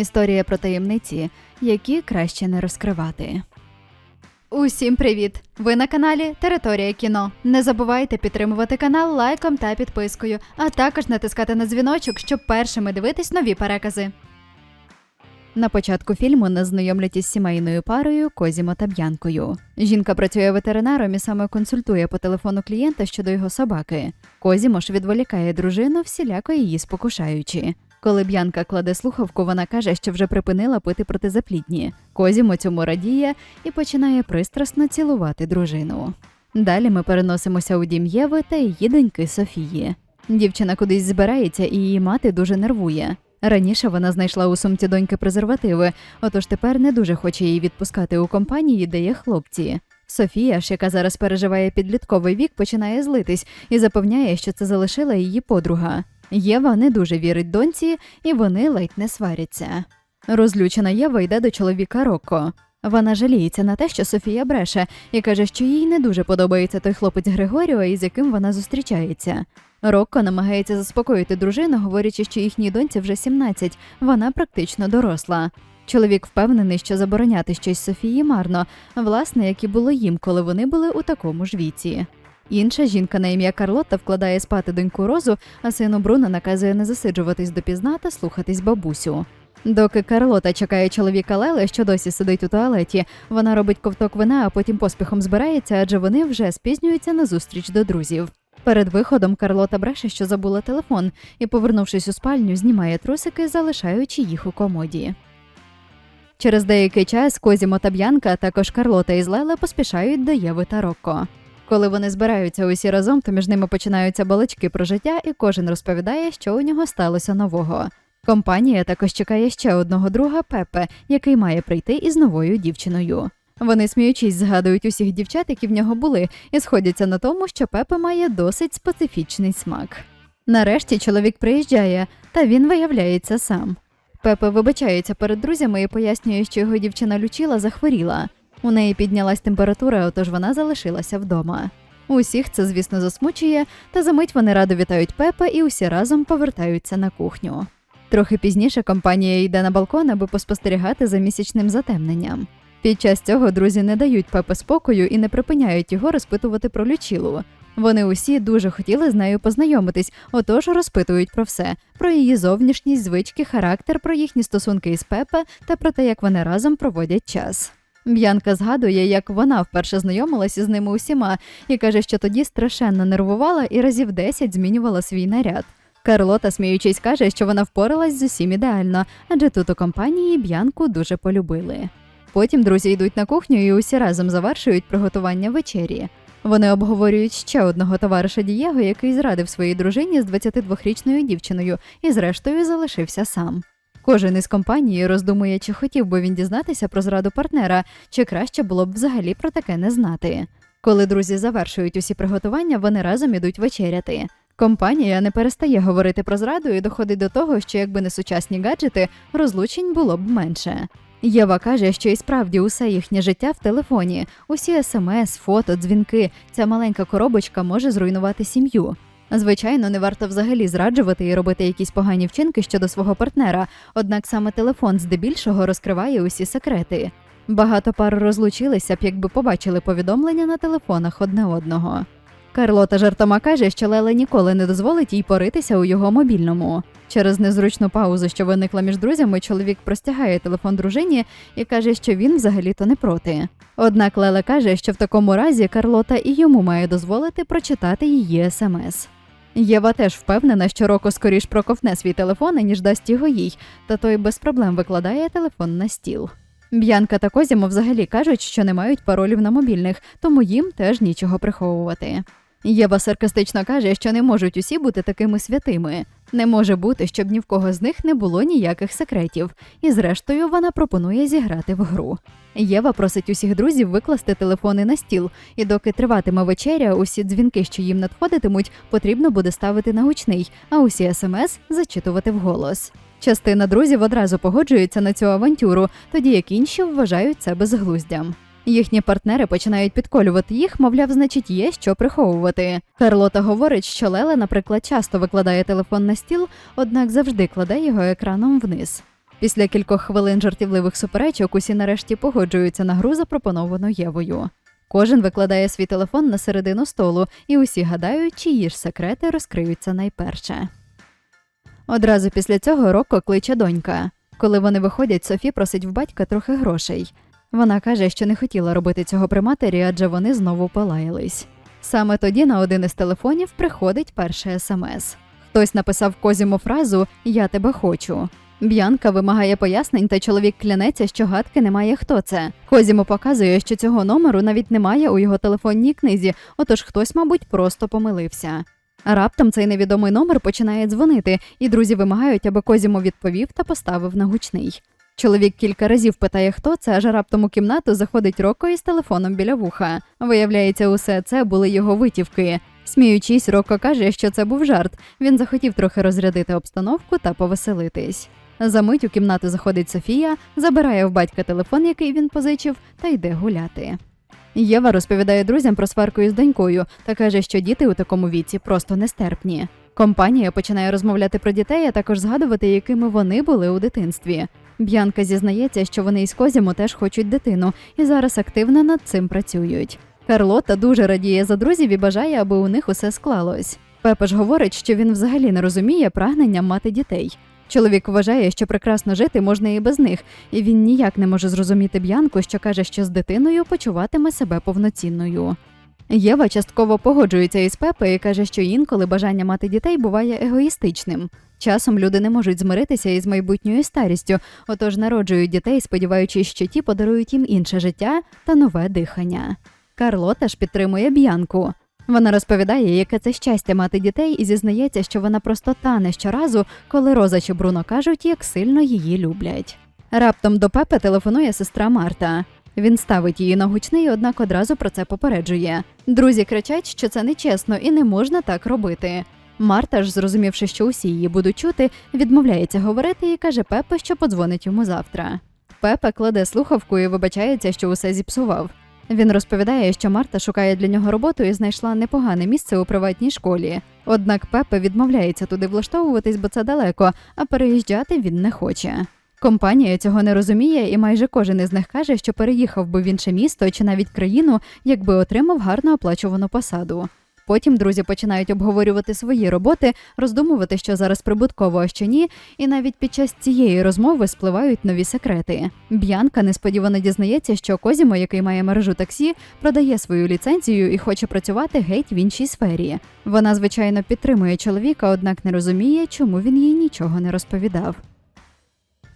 Історія про таємниці, які краще не розкривати. Усім привіт! Ви на каналі Територія кіно. Не забувайте підтримувати канал лайком та підпискою, а також натискати на дзвіночок, щоб першими дивитись нові перекази. На початку фільму нас знайомлять із сімейною парою Козімо та Б'янкою. Жінка працює ветеринаром і саме консультує по телефону клієнта щодо його собаки. Козімо ж відволікає дружину, всіляко її спокушаючи. Коли Б'янка кладе слухавку, вона каже, що вже припинила пити протизаплідні. Козімо цьому радіє і починає пристрасно цілувати дружину. Далі ми переносимося у дім Єви та її доньки Софії. Дівчина кудись збирається, і її мати дуже нервує. Раніше вона знайшла у сумці доньки презервативи, отож тепер не дуже хоче її відпускати у компанії, де є хлопці. Софія ж, яка зараз переживає підлітковий вік, починає злитись і запевняє, що це залишила її подруга. Єва не дуже вірить доньці, і вони ледь не сваряться. Розлючена Єва йде до чоловіка Рокко. Вона жаліється на те, що Софія бреше, і каже, що їй не дуже подобається той хлопець Григоріо, із яким вона зустрічається. Рокко намагається заспокоїти дружину, говорячи, що їхній доньці вже 17, вона практично доросла. Чоловік впевнений, що забороняти щось Софії марно, власне, як і було їм, коли вони були у такому ж віці. Інша жінка на ім'я Карлотта вкладає спати доньку Розу, а сину Бруно наказує не засиджуватись допізна та слухатись бабусю. Доки Карлота чекає чоловіка Леле, що досі сидить у туалеті, вона робить ковток вина, а потім поспіхом збирається, адже вони вже спізнюються на зустріч до друзів. Перед виходом Карлота бреше, що забула телефон, і, повернувшись у спальню, знімає трусики, залишаючи їх у комоді. Через деякий час Козімо та Б'янка, а також Карлота із Леле поспішають до Єви та Рокко. Коли вони збираються усі разом, то між ними починаються балачки про життя, і кожен розповідає, що у нього сталося нового. Компанія також чекає ще одного друга Пепе, який має прийти із новою дівчиною. Вони сміючись згадують усіх дівчат, які в нього були, і сходяться на тому, що Пепе має досить специфічний смак. Нарешті чоловік приїжджає, та він виявляється сам. Пепе вибачається перед друзями і пояснює, що його дівчина Лючіла захворіла. У неї піднялась температура, отож вона залишилася вдома. Усіх це, звісно, засмучує, та за мить вони радо вітають Пепе і усі разом повертаються на кухню. Трохи пізніше компанія йде на балкон, аби поспостерігати за місячним затемненням. Під час цього друзі не дають Пепе спокою і не припиняють його розпитувати про лючілу. Вони усі дуже хотіли з нею познайомитись, отож розпитують про все: про її зовнішність, звички, характер, про їхні стосунки із Пепе та про те, як вони разом проводять час. Б'янка згадує, як вона вперше знайомилася з ними усіма, і каже, що тоді страшенно нервувала і разів 10 змінювала свій наряд. Карлота, сміючись, каже, що вона впоралась з усім ідеально, адже тут у компанії Б'янку дуже полюбили. Потім друзі йдуть на кухню і усі разом завершують приготування вечері. Вони обговорюють ще одного товариша Дієго, який зрадив своїй дружині з 22-річною дівчиною і, зрештою, залишився сам. Кожен із компанії роздумує, чи хотів би він дізнатися про зраду партнера, чи краще було б взагалі про таке не знати. Коли друзі завершують усі приготування, вони разом ідуть вечеряти. Компанія не перестає говорити про зраду і доходить до того, що якби не сучасні гаджети, розлучень було б менше. Єва каже, що і справді усе їхнє життя в телефоні, усі смс, фото, дзвінки. Ця маленька коробочка може зруйнувати сім'ю. Звичайно, не варто взагалі зраджувати і робити якісь погані вчинки щодо свого партнера, однак саме телефон здебільшого розкриває усі секрети. Багато пар розлучилися б, якби побачили повідомлення на телефонах одне одного. Карлота жартома каже, що Леле ніколи не дозволить їй поритися у його мобільному. Через незручну паузу, що виникла між друзями, чоловік простягає телефон дружині і каже, що він взагалі-то не проти. Однак Леле каже, що в такому разі Карлота і йому має дозволити прочитати її смс. Єва теж впевнена, що Роко скоріш проковтне свій телефон, ніж дасть його їй, та той без проблем викладає телефон на стіл. Б'янка та Козімо взагалі кажуть, що не мають паролів на мобільних, тому їм теж нічого приховувати. Єва саркастично каже, що не можуть усі бути такими святими. Не може бути, щоб ні в кого з них не було ніяких секретів, і зрештою вона пропонує зіграти в гру. Єва просить усіх друзів викласти телефони на стіл, і доки триватиме вечеря, усі дзвінки, що їм надходитимуть, потрібно буде ставити на гучний, а усі смс зачитувати вголос. Частина друзів одразу погоджується на цю авантюру, тоді як інші вважають це безглуздям. Їхні партнери починають підколювати їх, мовляв, значить, є що приховувати. Карлота говорить, що Леле, наприклад, часто викладає телефон на стіл, однак завжди кладе його екраном вниз. Після кількох хвилин жартівливих суперечок усі нарешті погоджуються на гру, запропоновану Євою. Кожен викладає свій телефон на середину столу, і усі гадають, чиї ж секрети розкриються найперше. Одразу після цього Рокко кличе донька. Коли вони виходять, Софі просить в батька трохи грошей. Вона каже, що не хотіла робити цього при матері, адже вони знову полаялись. Саме тоді на один із телефонів приходить перше смс. Хтось написав Козіму фразу Я тебе хочу. Б'янка вимагає пояснень, та чоловік клянеться, що гадки немає хто це. Козіму показує, що цього номеру навіть немає у його телефонній книзі, отож хтось, мабуть, просто помилився. Раптом цей невідомий номер починає дзвонити, і друзі вимагають, аби Козіму відповів та поставив на гучний. Чоловік кілька разів питає, хто це, аж раптом у кімнату заходить Роко із телефоном біля вуха. Виявляється, усе це були його витівки. Сміючись, Роко каже, що це був жарт. Він захотів трохи розрядити обстановку та повеселитись. Замить у кімнату заходить Софія, забирає в батька телефон, який він позичив, та йде гуляти. Єва розповідає друзям про сварку із донькою та каже, що діти у такому віці просто нестерпні. Компанія починає розмовляти про дітей, а також згадувати, якими вони були у дитинстві. Б'янка зізнається, що вони із Козіму теж хочуть дитину і зараз активно над цим працюють. Карлота дуже радіє за друзів і бажає, аби у них усе склалось. Пепе ж говорить, що він взагалі не розуміє прагнення мати дітей. Чоловік вважає, що прекрасно жити можна і без них, і він ніяк не може зрозуміти Б'янку, що каже, що з дитиною почуватиме себе повноцінною. Єва частково погоджується із Пепе і каже, що інколи бажання мати дітей буває егоїстичним. Часом люди не можуть змиритися із майбутньою старістю, отож народжують дітей, сподіваючись, що ті подарують їм інше життя та нове дихання. Карлота ж підтримує Б'янку. Вона розповідає, яке це щастя мати дітей, і зізнається, що вона просто тане щоразу, коли Роза чи Бруно кажуть, як сильно її люблять. Раптом до Пепе телефонує сестра Марта. Він ставить її на гучний, однак одразу про це попереджує. Друзі кричать, що це нечесно і не можна так робити. Марта ж, зрозумівши, що усі її будуть чути, відмовляється говорити і каже Пепе, що подзвонить йому завтра. Пепе кладе слухавку і вибачається, що усе зіпсував. Він розповідає, що Марта шукає для нього роботу і знайшла непогане місце у приватній школі. Однак Пепе відмовляється туди влаштовуватись, бо це далеко, а переїжджати він не хоче. Компанія цього не розуміє, і майже кожен із них каже, що переїхав би в інше місто чи навіть країну, якби отримав гарно оплачувану посаду. Потім друзі починають обговорювати свої роботи, роздумувати, що зараз прибутково, а що ні, і навіть під час цієї розмови спливають нові секрети. Б'янка несподівано дізнається, що Козімо, який має мережу таксі, продає свою ліцензію і хоче працювати геть в іншій сфері. Вона, звичайно, підтримує чоловіка, однак не розуміє, чому він їй нічого не розповідав.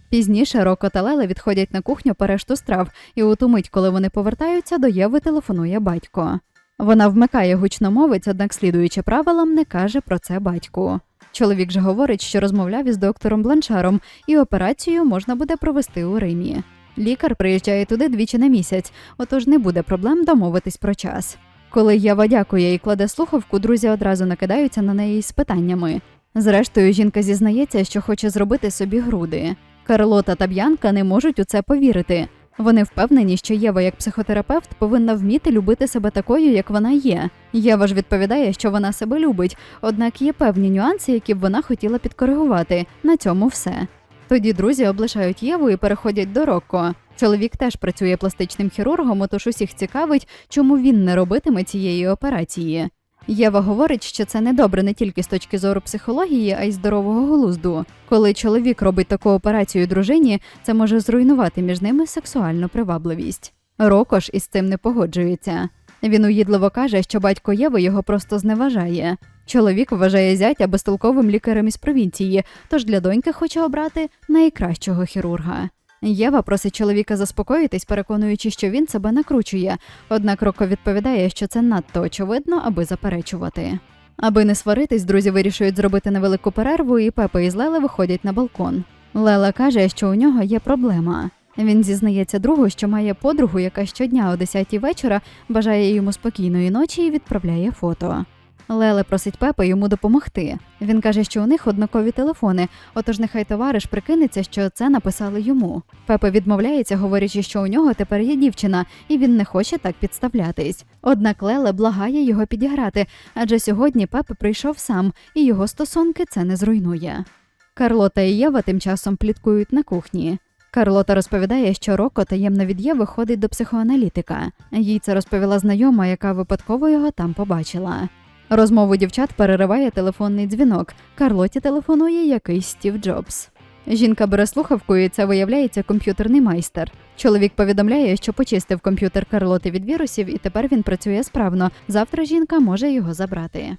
Пізніше Роко та Леле відходять на кухню по решту страв, і у ту мить, коли вони повертаються, до Єви телефонує батько. Вона вмикає гучномовець, однак, слідуючи правилам, не каже про це батьку. Чоловік же говорить, що розмовляв із доктором Бланшаром, і операцію можна буде провести у Римі. Лікар приїжджає туди двічі на місяць, отож не буде проблем домовитись про час. Коли Єва дякує і кладе слухавку, друзі одразу накидаються на неї з питаннями. Зрештою, жінка зізнається, що хоче зробити собі груди. Карлота та Б'янка не можуть у це повірити. Вони впевнені, що Єва, як психотерапевт, повинна вміти любити себе такою, як вона є. Єва ж відповідає, що вона себе любить, однак є певні нюанси, які б вона хотіла підкоригувати. На цьому все. Тоді друзі облишають Єву і переходять до Рокко. Чоловік теж працює пластичним хірургом, отож усіх цікавить, чому він не робитиме цієї операції. Єва говорить, що це недобре не тільки з точки зору психології, а й здорового глузду. Коли чоловік робить таку операцію дружині, це може зруйнувати між ними сексуальну привабливість. Рокош із цим не погоджується. Він уїдливо каже, що батько Єви його просто зневажає. Чоловік вважає зятя безтолковим лікарем із провінції, тож для доньки хоче обрати найкращого хірурга. Єва просить чоловіка заспокоїтись, переконуючи, що він себе накручує. Однак Роко відповідає, що це надто очевидно, аби заперечувати. Аби не сваритись, друзі вирішують зробити невелику перерву, і Пепе із Леле виходять на балкон. Лела каже, що у нього є проблема. Він зізнається другу, що має подругу, яка щодня о 10 вечора бажає йому спокійної ночі і відправляє фото. Леле просить Пепе йому допомогти. Він каже, що у них однакові телефони, отож нехай товариш прикинеться, що це написали йому. Пепе відмовляється, говорячи, що у нього тепер є дівчина, і він не хоче так підставлятись. Однак Леле благає його підіграти, адже сьогодні Пепе прийшов сам, і його стосунки це не зруйнує. Карлота і Єва тим часом пліткують на кухні. Карлота розповідає, що Роко таємно від Єви ходить до психоаналітика. Їй це розповіла знайома, яка випадково його там побачила. Розмову дівчат перериває телефонний дзвінок. Карлоті телефонує якийсь Стів Джобс. Жінка бере слухавку, і це виявляється комп'ютерний майстер. Чоловік повідомляє, що почистив комп'ютер Карлоти від вірусів, і тепер він працює справно. Завтра жінка може його забрати.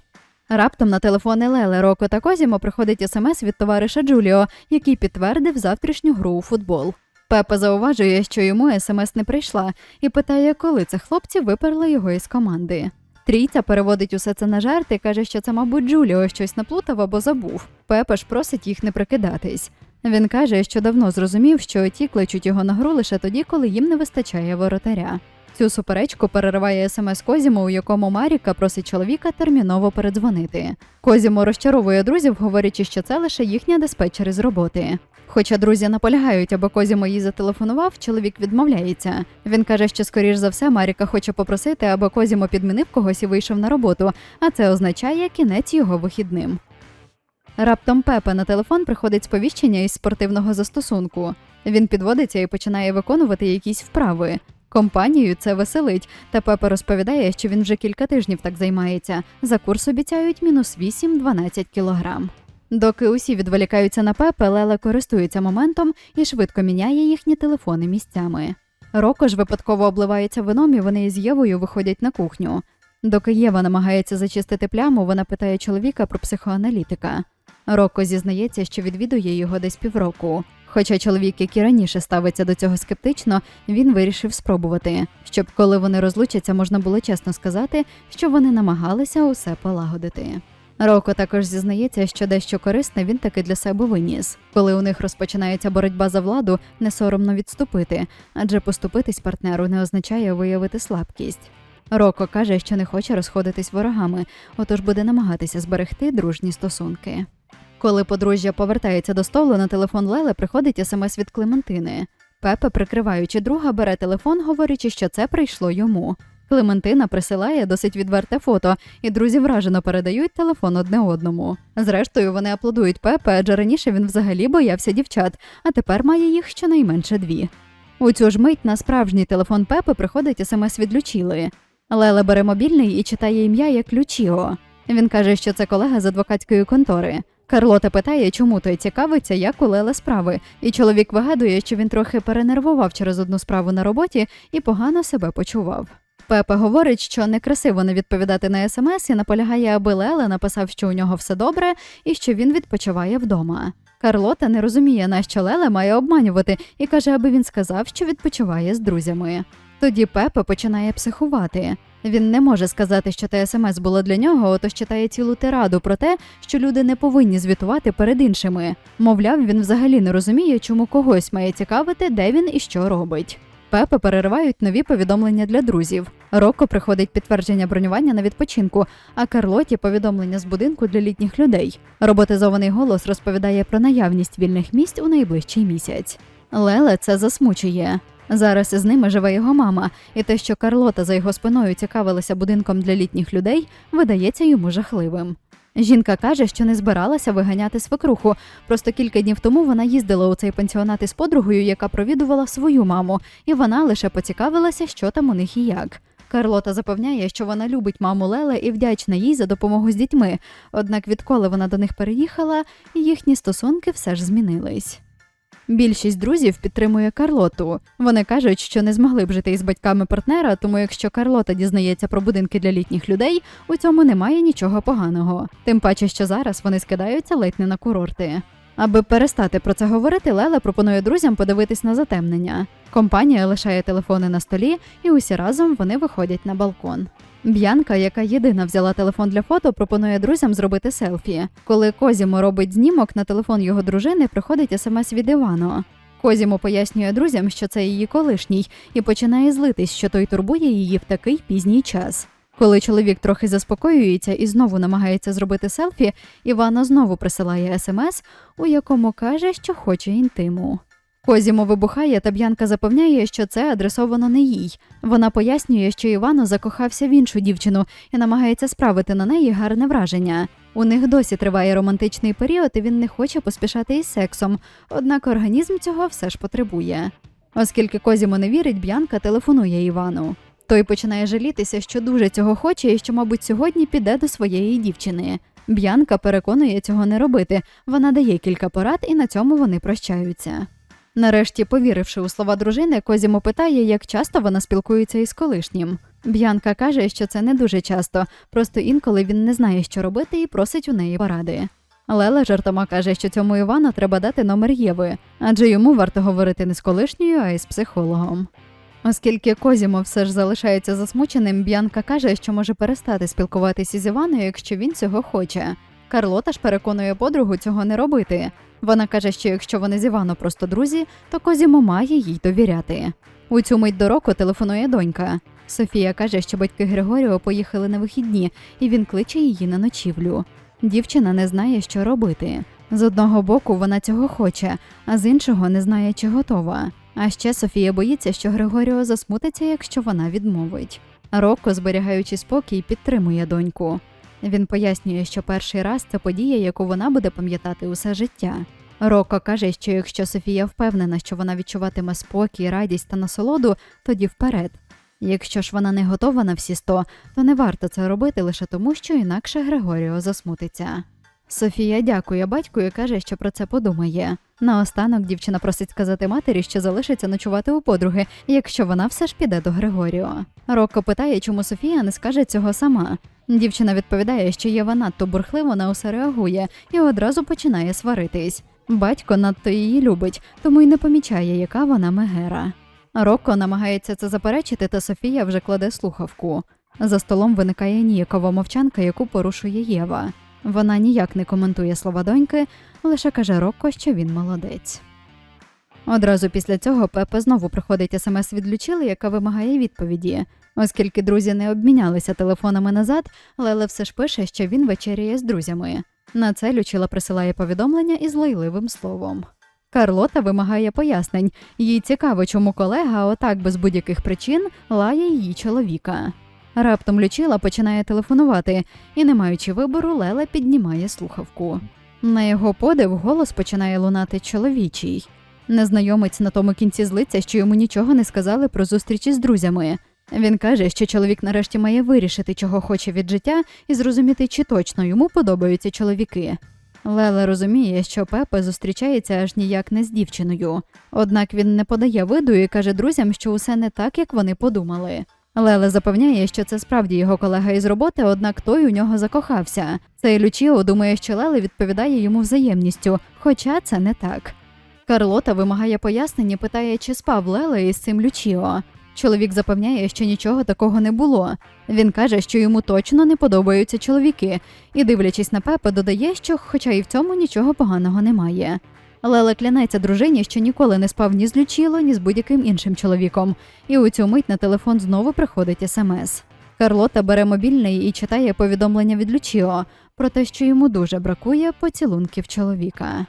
Раптом на телефони Леле, Роко та Козімо приходить смс від товариша Джуліо, який підтвердив завтрашню гру у футбол. Пепа зауважує, що йому смс не прийшла, і питає, коли це хлопці виперли його із команди. Трійця переводить усе це на жарт і каже, що це, мабуть, Джуліо щось наплутав або забув. Пепа ж просить їх не прикидатись. Він каже, що давно зрозумів, що ті кличуть його на гру лише тоді, коли їм не вистачає воротаря. Цю суперечку перериває смс Козімо, у якому Маріка просить чоловіка терміново передзвонити. Козімо розчаровує друзів, говорячи, що це лише їхня диспетчер із роботи. Хоча друзі наполягають, аби Козімо їй зателефонував, чоловік відмовляється. Він каже, що скоріш за все Маріка хоче попросити, аби Козімо підмінив когось і вийшов на роботу, а це означає кінець його вихідним. Раптом Пепе на телефон приходить сповіщення із спортивного застосунку. Він підводиться і починає виконувати якісь вправи. Компанію це веселить, та Пепе розповідає, що він вже кілька тижнів так займається. За курс обіцяють мінус 8-12 кілограм. Доки усі відволікаються на Пепе, Леле користується моментом і швидко міняє їхні телефони місцями. Роко ж випадково обливається вином, і вони із Євою виходять на кухню. Доки Єва намагається зачистити пляму, вона питає чоловіка про психоаналітика. Роко зізнається, що відвідує його десь півроку. Хоча чоловік, який раніше ставиться до цього скептично, він вирішив спробувати, щоб коли вони розлучаться, можна було чесно сказати, що вони намагалися усе полагодити. Роко також зізнається, що дещо корисне він таки для себе виніс. Коли у них розпочинається боротьба за владу, не соромно відступити, адже поступитись партнеру не означає виявити слабкість. Роко каже, що не хоче розходитись ворогами, отож буде намагатися зберегти дружні стосунки. Коли подружжя повертається до столу, на телефон Леле приходить смс від Клементини. Пепе, прикриваючи друга, бере телефон, говорячи, що це прийшло йому. Клементина присилає досить відверте фото, і друзі вражено передають телефон одне одному. Зрештою, вони аплодують Пепе, адже раніше він взагалі боявся дівчат, а тепер має їх щонайменше дві. У цю ж мить на справжній телефон Пепи приходить смс від Лючіли. Леле бере мобільний і читає ім'я як Лючіо. Він каже, що це колега з адвокатської контори. Карлота питає, чому той цікавиться, як у Леле справи, і чоловік вигадує, що він трохи перенервував через одну справу на роботі і погано себе почував. Пепе говорить, що некрасиво не відповідати на смс і наполягає, аби Леле написав, що у нього все добре і що він відпочиває вдома. Карлота не розуміє, на що Леле має обманювати, і каже, аби він сказав, що відпочиває з друзями. Тоді Пепе починає психувати. Він не може сказати, що те смс було для нього, отож читає цілу тираду про те, що люди не повинні звітувати перед іншими. Мовляв, він взагалі не розуміє, чому когось має цікавити, де він і що робить. Пепе переривають нові повідомлення для друзів. Роко приходить підтвердження бронювання на відпочинку, а Карлоті повідомлення з будинку для літніх людей. Роботизований голос розповідає про наявність вільних місць у найближчий місяць. Леле це засмучує. Зараз із ними живе його мама, і те, що Карлота за його спиною цікавилася будинком для літніх людей, видається йому жахливим. Жінка каже, що не збиралася виганяти свекруху. Просто кілька днів тому вона їздила у цей пансіонат із подругою, яка провідувала свою маму, і вона лише поцікавилася, що там у них і як. Карлота запевняє, що вона любить маму Леле і вдячна їй за допомогу з дітьми. Однак, відколи вона до них переїхала, їхні стосунки все ж змінились. Більшість друзів підтримує Карлоту. Вони кажуть, що не змогли б жити із батьками партнера, тому якщо Карлота дізнається про будинки для літніх людей, у цьому немає нічого поганого. Тим паче, що зараз вони скидаються ледь не на курорти. Аби перестати про це говорити, Лела пропонує друзям подивитись на затемнення. Компанія лишає телефони на столі, і усі разом вони виходять на балкон. Б'янка, яка єдина взяла телефон для фото, пропонує друзям зробити селфі. Коли Козімо робить знімок на телефон його дружини, приходить смс від Івано. Козімо пояснює друзям, що це її колишній, і починає злитись, що той турбує її в такий пізній час. Коли чоловік трохи заспокоюється і знову намагається зробити селфі, Івана знову присилає смс, у якому каже, що хоче інтиму. Козімо вибухає, та Б'янка запевняє, що це адресовано не їй. Вона пояснює, що Івано закохався в іншу дівчину і намагається справити на неї гарне враження. У них досі триває романтичний період, і він не хоче поспішати із сексом, однак організм цього все ж потребує. Оскільки Козімо не вірить, Б'янка телефонує Івану. Той починає жалітися, що дуже цього хоче і що, мабуть, сьогодні піде до своєї дівчини. Б'янка переконує цього не робити. Вона дає кілька порад, і на цьому вони прощаються. Нарешті, повіривши у слова дружини, Козімо питає, як часто вона спілкується із колишнім. Б'янка каже, що це не дуже часто, просто інколи він не знає, що робити, і просить у неї поради. Лела жартома каже, що цьому Івану треба дати номер Єви, адже йому варто говорити не з колишньою, а й з психологом. Оскільки Козімо все ж залишається засмученим, Б'янка каже, що може перестати спілкуватися з Іваною, якщо він цього хоче. Карлота ж переконує подругу цього не робити. Вона каже, що якщо вони з Івано просто друзі, то Козімо має їй довіряти. У цю мить до року телефонує донька. Софія каже, що батьки Григоріо поїхали на вихідні, і він кличе її на ночівлю. Дівчина не знає, що робити. З одного боку вона цього хоче, а з іншого не знає, чи готова. А ще Софія боїться, що Григоріо засмутиться, якщо вона відмовить. Рокко, зберігаючи спокій, підтримує доньку. Він пояснює, що перший раз це подія, яку вона буде пам'ятати усе життя. Рокко каже, що якщо Софія впевнена, що вона відчуватиме спокій, радість та насолоду, тоді вперед. Якщо ж вона не готова на всі сто, то не варто це робити лише тому, що інакше Григоріо засмутиться. Софія дякує батьку і каже, що про це подумає. Наостанок дівчина просить сказати матері, що залишиться ночувати у подруги, якщо вона все ж піде до Григоріо. Рокко питає, чому Софія не скаже цього сама. Дівчина відповідає, що Єва надто бурхливо на усе реагує і одразу починає сваритись. Батько надто її любить, тому й не помічає, яка вона мегера. Рокко намагається це заперечити, та Софія вже кладе слухавку. За столом виникає ніякова мовчанка, яку порушує Єва. Вона ніяк не коментує слова доньки, лише каже Рокко, що він молодець. Одразу після цього Пепе знову приходить смс від Лючили, яка вимагає відповіді. Оскільки друзі не обмінялися телефонами назад, Леле все ж пише, що він вечеряє з друзями. На це Лючила присилає повідомлення із лайливим словом. Карлота вимагає пояснень. Їй цікаво, чому колега, отак без будь-яких причин, лає її чоловіка. Раптом Лючила починає телефонувати, і, не маючи вибору, Лела піднімає слухавку. На його подив голос починає лунати чоловічий. Незнайомець на тому кінці злиться, що йому нічого не сказали про зустрічі з друзями. Він каже, що чоловік нарешті має вирішити, чого хоче від життя, і зрозуміти, чи точно йому подобаються чоловіки. Лела розуміє, що Пепе зустрічається аж ніяк не з дівчиною. Однак він не подає виду і каже друзям, що усе не так, як вони подумали. Леле запевняє, що це справді його колега із роботи, однак той у нього закохався. Цей Лючіо думає, що Леле відповідає йому взаємністю, хоча це не так. Карлота вимагає пояснення, питає, чи спав Леле із цим Лючіо. Чоловік запевняє, що нічого такого не було. Він каже, що йому точно не подобаються чоловіки, і, дивлячись на Пепе, додає, що, хоча і в цьому нічого поганого немає. Леле клянеться дружині, що ніколи не спав ні з Лючіло, ні з будь-яким іншим чоловіком, і у цю мить на телефон знову приходить смс. Карлота бере мобільний і читає повідомлення від Лючіо про те, що йому дуже бракує поцілунків чоловіка.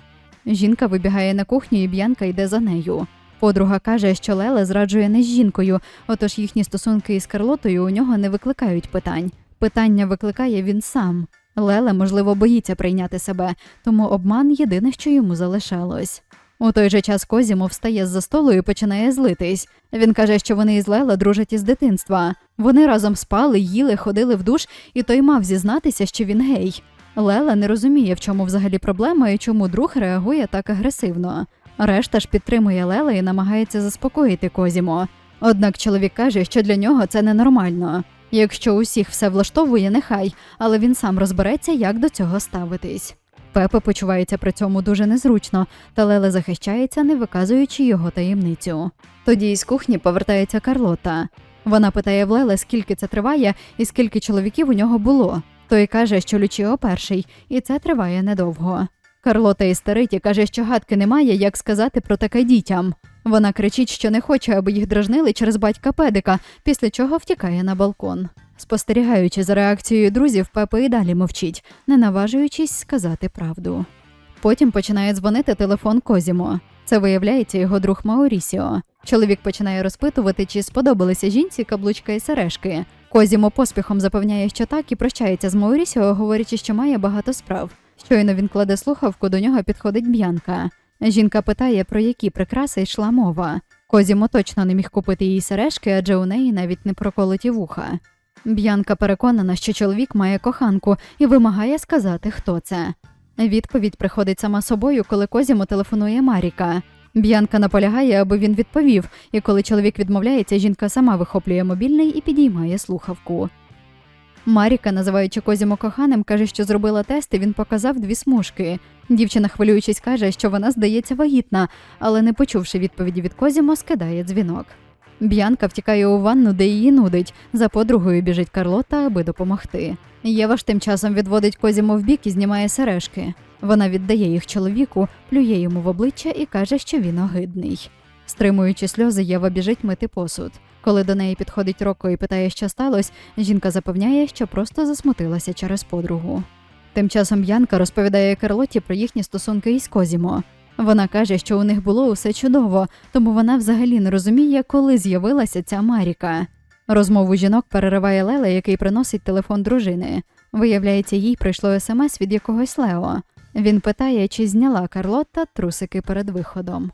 Жінка вибігає на кухню, і Б'янка йде за нею. Подруга каже, що Леле зраджує не з жінкою, отож їхні стосунки із Карлотою у нього не викликають питань. Питання викликає він сам. Леле, можливо, боїться прийняти себе, тому обман єдине, що йому залишалось. У той же час Козімо встає з-за столу і починає злитись. Він каже, що вони із Леле дружать із дитинства. Вони разом спали, їли, ходили в душ, і той мав зізнатися, що він гей. Лела не розуміє, в чому взагалі проблема і чому друг реагує так агресивно. Решта ж підтримує Лела і намагається заспокоїти Козімо. Однак чоловік каже, що для нього це ненормально. Якщо усіх все влаштовує, нехай, але він сам розбереться, як до цього ставитись. Пепе почувається при цьому дуже незручно, та Леле захищається, не виказуючи його таємницю. Тоді із кухні повертається Карлота. Вона питає в Леле, скільки це триває і скільки чоловіків у нього було. Той каже, що Лючіо перший, і це триває недовго. Карлота істерить і каже, що гадки немає, як сказати про таке дітям. Вона кричить, що не хоче, аби їх дражнили через батька педика, після чого втікає на балкон. Спостерігаючи за реакцією друзів, Пепе і далі мовчить, не наважуючись сказати правду. Потім починає дзвонити телефон Козімо. Це виявляється його друг Маурісіо. Чоловік починає розпитувати, чи сподобалися жінці каблучка і сережки. Козімо поспіхом запевняє, що так, і прощається з Маурісіо, говорячи, що має багато справ. Щойно він кладе слухавку, до нього підходить Б'янка. Жінка питає, про які прикраси йшла мова. Козімо точно не міг купити їй сережки, адже у неї навіть не проколоті вуха. Б'янка переконана, що чоловік має коханку і вимагає сказати, хто це. Відповідь приходить сама собою, коли Козімо телефонує Маріка. Б'янка наполягає, аби він відповів, і коли чоловік відмовляється, жінка сама вихоплює мобільний і підіймає слухавку. Маріка, називаючи Козімо коханим, каже, що зробила тест, і він показав дві смужки. Дівчина, хвилюючись, каже, що вона здається вагітна, але не почувши відповіді від Козімо, скидає дзвінок. Б'янка втікає у ванну, де її нудить. За подругою біжить Карлота, аби допомогти. Єва ж тим часом відводить Козімо в бік і знімає сережки. Вона віддає їх чоловіку, плює йому в обличчя і каже, що він огидний. Стримуючи сльози, Єва біжить мити посуд. Коли до неї підходить Роко і питає, що сталося, жінка запевняє, що просто засмутилася через подругу. Тим часом Б'янка розповідає Карлоті про їхні стосунки із Козімо. Вона каже, що у них було усе чудово, тому вона взагалі не розуміє, коли з'явилася ця Маріка. Розмову жінок перериває Леле, який приносить телефон дружини. Виявляється, їй прийшло смс від якогось Лео. Він питає, чи зняла Карлотта трусики перед виходом.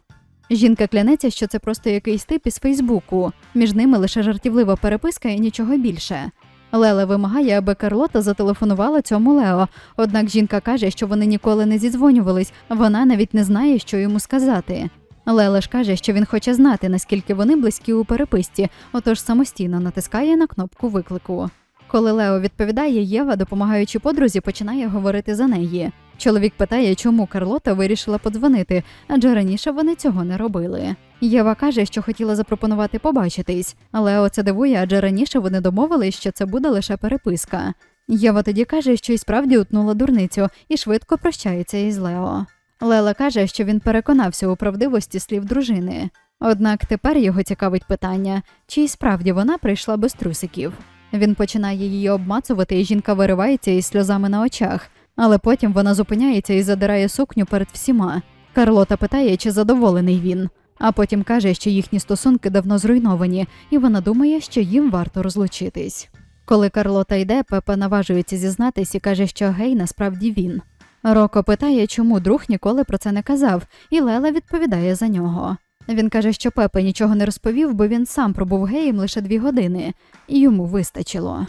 Жінка клянеться, що це просто якийсь тип із Фейсбуку. Між ними лише жартівлива переписка і нічого більше. Леле вимагає, аби Карлота зателефонувала цьому Лео. Однак жінка каже, що вони ніколи не зідзвонювались, вона навіть не знає, що йому сказати. Леле ж каже, що він хоче знати, наскільки вони близькі у переписці, отож самостійно натискає на кнопку виклику. Коли Лео відповідає, Єва, допомагаючи подрузі, починає говорити за неї. Чоловік питає, чому Карлота вирішила подзвонити, адже раніше вони цього не робили. Єва каже, що хотіла запропонувати побачитись, але оце дивує, адже раніше вони домовились, що це буде лише переписка. Єва тоді каже, що й справді утнула дурницю і швидко прощається із Лео. Лела каже, що він переконався у правдивості слів дружини. Однак тепер його цікавить питання, чи й справді вона прийшла без трусиків. Він починає її обмацувати, і жінка виривається із сльозами на очах, але потім вона зупиняється і задирає сукню перед всіма. Карлота питає, чи задоволений він, а потім каже, що їхні стосунки давно зруйновані, і вона думає, що їм варто розлучитись. Коли Карлота йде, Пепа наважується зізнатись і каже, що гей насправді він. Роко питає, чому друг ніколи про це не казав, і Лела відповідає за нього. Він каже, що Пепе нічого не розповів, бо він сам пробув геєм лише дві години, і йому вистачило.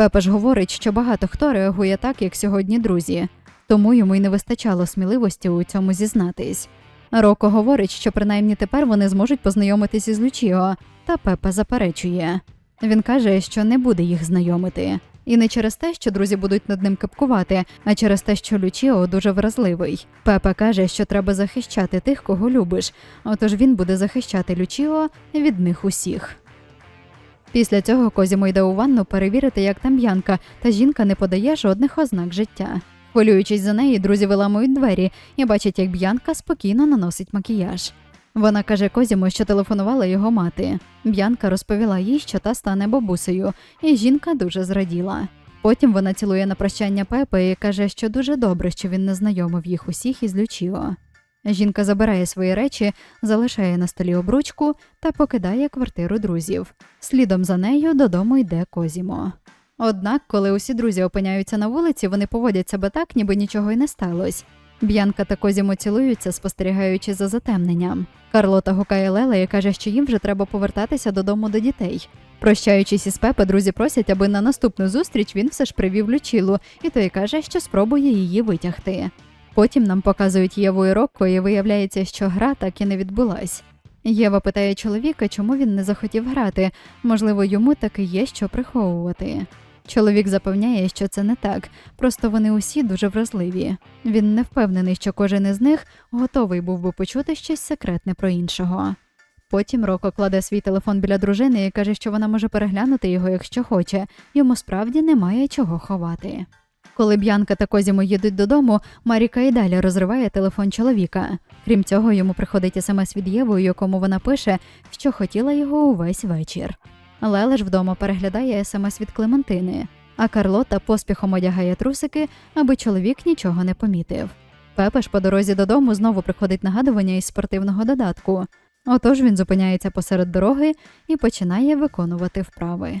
Пепе ж говорить, що багато хто реагує так, як сьогодні друзі, тому йому й не вистачало сміливості у цьому зізнатись. Роко говорить, що принаймні тепер вони зможуть познайомитись із Лучіо, та Пепе заперечує. Він каже, що не буде їх знайомити. І не через те, що друзі будуть над ним капкувати, а через те, що Лючіо дуже вразливий. Пепа каже, що треба захищати тих, кого любиш, отож він буде захищати Лючіо від них усіх. Після цього Козімо йде у ванну перевірити, як там Б'янка, та жінка не подає жодних ознак життя. Хвилюючись за неї, друзі виламують двері і бачать, як Б'янка спокійно наносить макіяж. Вона каже Козіму, що телефонувала його мати. Б'янка розповіла їй, що та стане бабусею, і жінка дуже зраділа. Потім вона цілує на прощання Пепе і каже, що дуже добре, що він не знайомив їх усіх із Лючіо. Жінка забирає свої речі, залишає на столі обручку та покидає квартиру друзів. Слідом за нею додому йде Козімо. Однак, коли усі друзі опиняються на вулиці, вони поводять себе так, ніби нічого й не сталося. Б'янка та Козімо цілуються, спостерігаючи за затемненням. Карлота гукає Лела і каже, що їм вже треба повертатися додому до дітей. Прощаючись із Пепе, друзі просять, аби на наступну зустріч він все ж привів Лючілу, і той каже, що спробує її витягти. Потім нам показують Єву і Рокко, і виявляється, що гра так і не відбулась. Єва питає чоловіка, чому він не захотів грати. Можливо, йому таки є що приховувати. Чоловік запевняє, що це не так, просто вони усі дуже вразливі. Він не впевнений, що кожен із них готовий був би почути щось секретне про іншого. Потім Роко кладе свій телефон біля дружини і каже, що вона може переглянути його, якщо хоче. Йому справді немає чого ховати. Коли Б'янка та Козімо їдуть додому, Маріка і далі розриває телефон чоловіка. Крім цього, йому приходить смс від Єви, якому вона пише, що хотіла його увесь вечір. Леле ж вдома переглядає смс від Клементини, а Карлота поспіхом одягає трусики, аби чоловік нічого не помітив. Пепе ж по дорозі додому знову приходить нагадування із спортивного додатку. Отож він зупиняється посеред дороги і починає виконувати вправи.